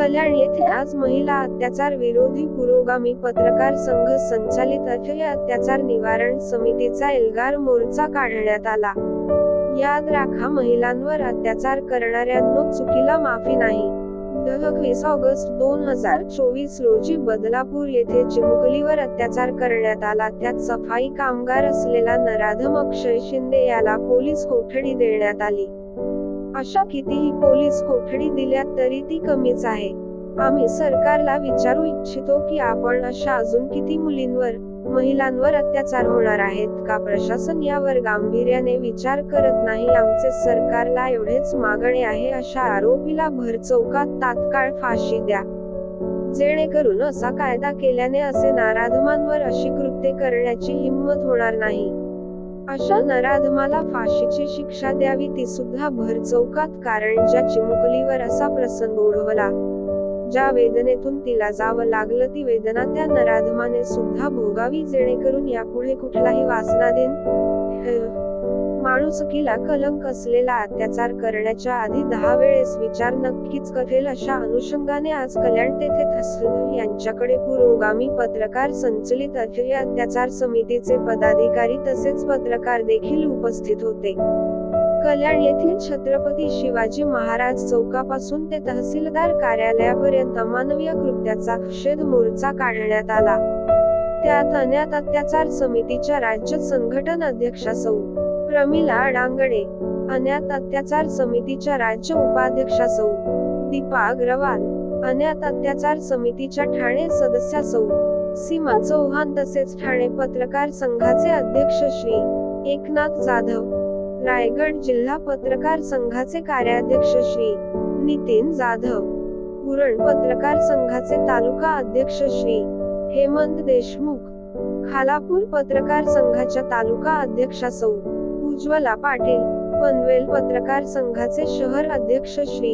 कल्याण येथे आज महिला अत्याचार विरोधी पुरोगामी पत्रकार संघ संचालित अखिल अत्याचार निवारण समितीचा एल्गार मोर्चा काढण्यात आला. याद राखा महिलांवर अत्याचार करणाऱ्यांनो चुकीला माफी नाही. दहवीस ऑगस्ट दोन हजार चोवीस रोजी बदलापूर येथे चिमुकलीवर अत्याचार करण्यात आला. त्यात सफाई कामगार असलेला नराधम अक्षय शिंदे याला पोलीस कोठडी देण्यात आली. अशा कितीही पोलीस कोठडी दिल्या तरी ती कमीच आहे. आम्ही सरकारला विचारू इच्छितो की आपण अशा अजून किती मुलींवर महिलांवर अत्याचार होणार आहेत का? प्रशासन यावर गांभीर्याने विचार करत नाही. आमचे सरकारला एवढेच मागणे आहे अशा आरोपीला भरचौकात तात्काळ फाशी द्या. जेणेकरून असा कायदा केल्याने असे नाराधमांवर अशी कृत्ये करण्याची हिंमत होणार नाही. अशा नराधमाला फाशीची शिक्षा द्यावी ती सुद्धा भरचौकात कारण ज्या चिमुकलीवर असा प्रसंग ओढवला ज्या वेदनेतून तिला जावं लागलं ती वेदना त्या नराधमाने सुद्धा भोगावी जेणेकरून यापुढे कुठलाही वासना देईन माणुसकीला कलंक असलेला अत्याचार करण्याच्या आधी दहा वेळेस विचार नक्कीच करेल अशा अनुषंगाने आज कल्याण तेथे थसल यांच्याकडे पुरोगामी पत्रकार संचलित अखिल अत्याचार समितीचे पदाधिकारी तसेच पत्रकार देखील उपस्थित होते. कल्याण येथील छत्रपती शिवाजी महाराज चौकापासून ते तहसीलदार कार्यालयापर्यंत मानवीय कृत्याचा शेध मोर्चा काढण्यात आला. त्यात अज्ञात अत्याचार समितीच्या राज्य संघटन अध्यक्षा सौ. प्रमिला डांगडे अन्यात अत्याचार समितीच्या राज्य उपाध्यक्षा सौ. दीपा अग्रवाल. अन्यात अत्याचार समितीच्या ठाणे सदस्या सौ. सीमा चौहान तसेच ठाणे पत्रकार संघाचे अध्यक्ष श्री. एकनाथ जाधव. रायगड जिल्हा पत्रकार संघाचे कार्याध्यक्ष श्री. नितीन जाधव. उरण पत्रकार संघाचे तालुका अध्यक्ष श्री. हेमंत देशमुख. खालापूर पत्रकार संघाच्या तालुका अध्यक्षा सौ. उज्ज्वला पाटील पनवेल पत्रकार संघाचे शहर अध्यक्ष श्री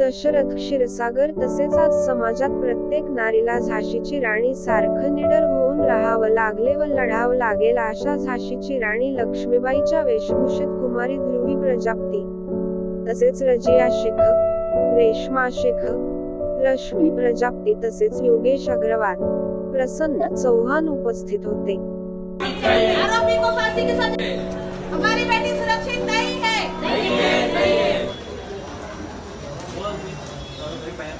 दशरथ क्षीरसागर तसेच आज समाजात प्रत्येक नारीला झाशीची राणी सारखं निडर होऊन राहावं लागले व लढावं लागेल अशा झाशीची राणी लक्ष्मीबाईच्या वेशभूषेत कुमारी ध्रुवी प्रजापती. तसेच रजिया शेख रेश्मा शेख रश्मी प्रजापती तसेच योगेश अग्रवाल प्रसन्न चौहान उपस्थित होते. आरोपी को फांसी की सजा हमारी बेटी सुरक्षित नहीं है।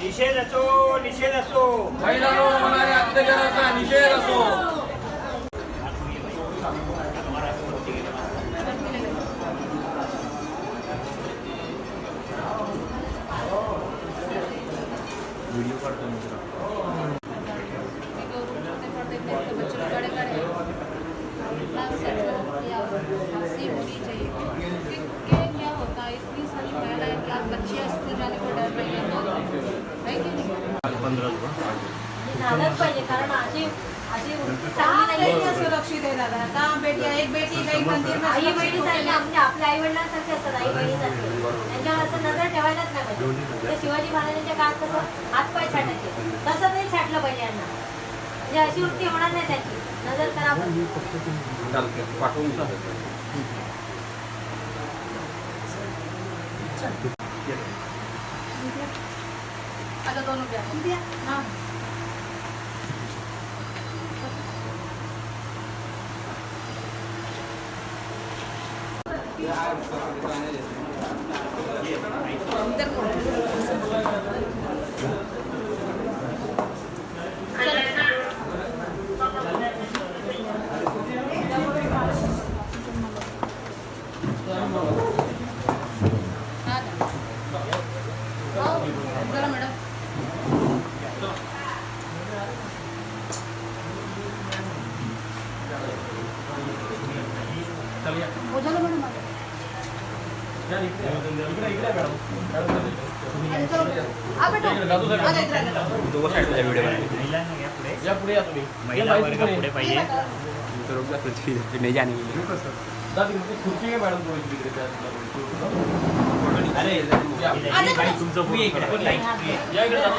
निषेध असो निषेध असो। महिलांवर होणाऱ्या अत्याचाराचा निषेध असो। नहीं झालंच पाहिजे कारण अशी अशी सुरक्षित है दादा एक बेटी मंदिर आई म्हणजे आपल्या आई वडिलांसारखे असतात आई बहिणीसारखे त्यांच्यावर असं नजर ठेवायलाच नाही पाहिजे. ते शिवाजी महाराजांच्या काळात कसं हातपाय छाटायचे. तसं नाही छाटलं पाहिजे यांना. म्हणजे अशी वृत्ती होणार नाही त्याची. नजर खराब होते. अच्छा दोनों क्या हाँ हाँ दोघं साईडला व्हिडिओ या पुढे. या पुढे या तुम्ही. महिला वर्ग पुढे. ये पाहिजे. बेटा. नाही जाणे. जा तिकडे. ती खुर्ची आहे मॅडम थोडी तिकडे. त्या अरे आ जा बेटा. तुमचं या इकडे जातो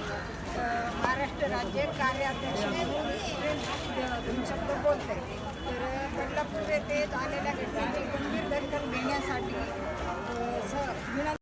महाराष्ट्र राज्य कार्याध्यक्ष शब्द बोलते तर बदलापूर येथे आलेल्या घटनेची गंभीर दखल घेण्यासाठी स विनंती